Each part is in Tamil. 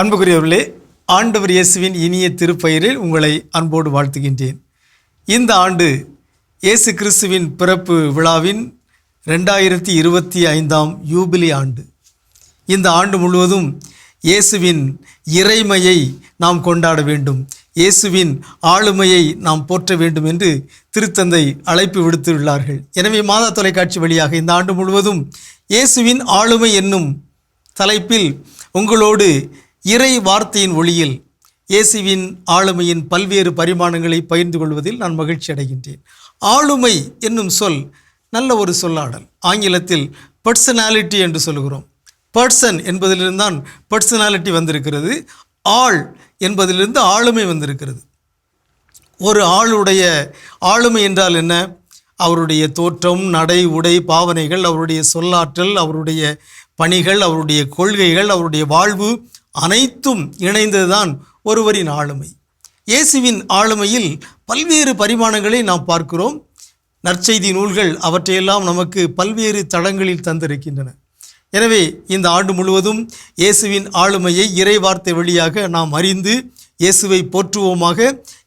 அன்புக்குரியவர்களே ஆண்டவர் இயேசுவின் இனிய திருப்பெயரில் உங்களை அன்போடு வாழ்த்துகின்றேன். இந்த ஆண்டு இயேசு கிறிஸ்துவின் பிறப்பு விழாவின் ரெண்டாயிரத்தி இருபத்தி ஐந்தாம் யூபிலி ஆண்டு. இந்த ஆண்டு முழுவதும் இயேசுவின் இறைமையை நாம் கொண்டாட வேண்டும். இயேசுவின் ஆளுமையை நாம் போற்ற வேண்டும் என்று திருத்தந்தை அழைப்பு விடுத்துள்ளார்கள். எனவே மாதா தொலைக்காட்சி வழியாக இந்த ஆண்டு முழுவதும் இயேசுவின் ஆளுமை என்னும் தலைப்பில் உங்களோடு இறை வார்த்தையின் ஒளியில் இயேசுவின் ஆளுமையின் பல்வேறு பரிமாணங்களை பகிர்ந்து கொள்வதில் நான் மகிழ்ச்சி அடைகின்றேன். ஆளுமை என்னும் சொல் நல்ல ஒரு சொல்லாடல். ஆங்கிலத்தில் பர்சனாலிட்டி என்று சொல்கிறோம். பர்சன் என்பதிலிருந்து தான் பர்சனாலிட்டி வந்திருக்கிறது. ஆள் என்பதிலிருந்து ஆளுமை வந்திருக்கிறது. ஒரு ஆளுடைய ஆளுமை என்றால் என்ன? அவருடைய தோற்றம் நடை உடை பாவனைகள் அவருடைய சொல்லாற்றல் அவருடைய பணிகள் அவருடைய கொள்கைகள் அவருடைய வாழ்வு அனைத்தும் இணைந்ததுதான் ஒருவரின் ஆளுமை. இயேசுவின் ஆளுமையில் பல்வேறு பரிமாணங்களை நாம் பார்க்கிறோம். நற்செய்தி நூல்கள் அவற்றையெல்லாம் நமக்கு பல்வேறு தளங்களில் தந்திருக்கின்றன. எனவே இந்த ஆண்டு முழுவதும் இயேசுவின் ஆளுமையை இறை வார்த்தை வழியாக நாம் அறிந்து இயேசுவை போற்றுவோமாக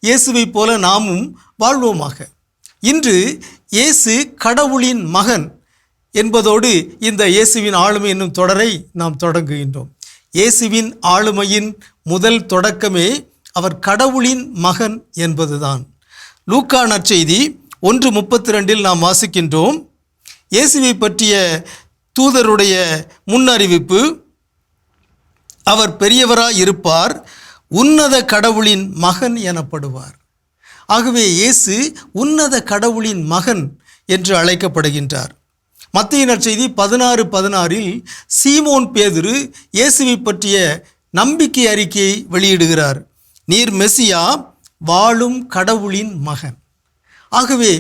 இயேசுவைப் போல நாமும் வாழ்வோமாக. இன்று இயேசு கடவுளின் மகன் என்பதோடு இந்த இயேசுவின் ஆளுமை என்னும் தொடரை நாம் தொடங்குகின்றோம். இயேசுவின் ஆளுமையின் முதல் தொடக்கமே அவர் கடவுளின் மகன் என்பதுதான். லூக்கா நற்செய்தி ஒன்று முப்பத்தி ரெண்டில் நாம் வாசிக்கின்றோம். இயேசுவை பற்றிய தூதருடைய முன்னறிவிப்பு அவர் பெரியவராய் இருப்பார் உன்னத கடவுளின் மகன் எனப்படுவார். ஆகவே இயேசு உன்னத கடவுளின் மகன் என்று அழைக்கப்படுகின்றார். மத்திய நற்செய்தி பதினாறு பதினாறில் சீமோன் பேதுரு இயேசுவை பற்றிய நம்பிக்கை அறிக்கையை வெளியிடுகிறார். நீர் மெசியா வாழும் கடவுளின் மகன். ஆகவே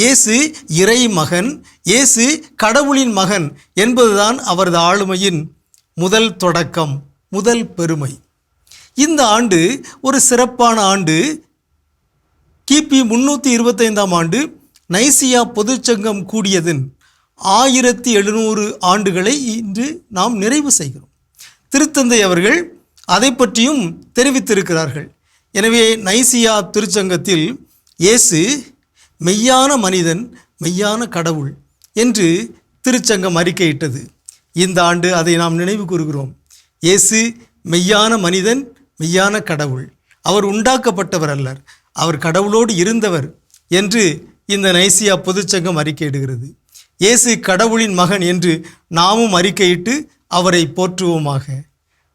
இயேசு இறை மகன் இயேசு கடவுளின் மகன் என்பதுதான் அவரது ஆளுமையின் முதல் தொடக்கம் முதல் பெருமை. இந்த ஆண்டு ஒரு சிறப்பான ஆண்டு. கிபி முன்னூற்றி இருபத்தைந்தாம் ஆண்டு நைசியா பொதுச்சங்கம் கூடியதன் ஆயிரத்தி எழுநூறு ஆண்டுகளை இன்று நாம் நிறைவு செய்கிறோம். திருத்தந்தை அவர்கள் அதை பற்றியும் தெரிவித்திருக்கிறார்கள். எனவே நைசியா திருச்சங்கத்தில் இயேசு மெய்யான மனிதன் மெய்யான கடவுள் என்று திருச்சங்கம் அறிக்கையிட்டது. இந்த ஆண்டு அதை நாம் நினைவு கூறுகிறோம். இயேசு மெய்யான மனிதன் மெய்யான கடவுள். அவர் உண்டாக்கப்பட்டவர் அல்லர். அவர் கடவுளோடு இருந்தவர் என்று இந்த நைசியா பொதுச்சங்கம் அறிக்கையிடுகிறது. இயேசு கடவுளின் மகன் என்று நாமும் அறிக்கையிட்டு அவரை போற்றுவோமாக.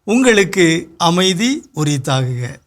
உங்களுக்கு அமைதி உரித்தாகுக.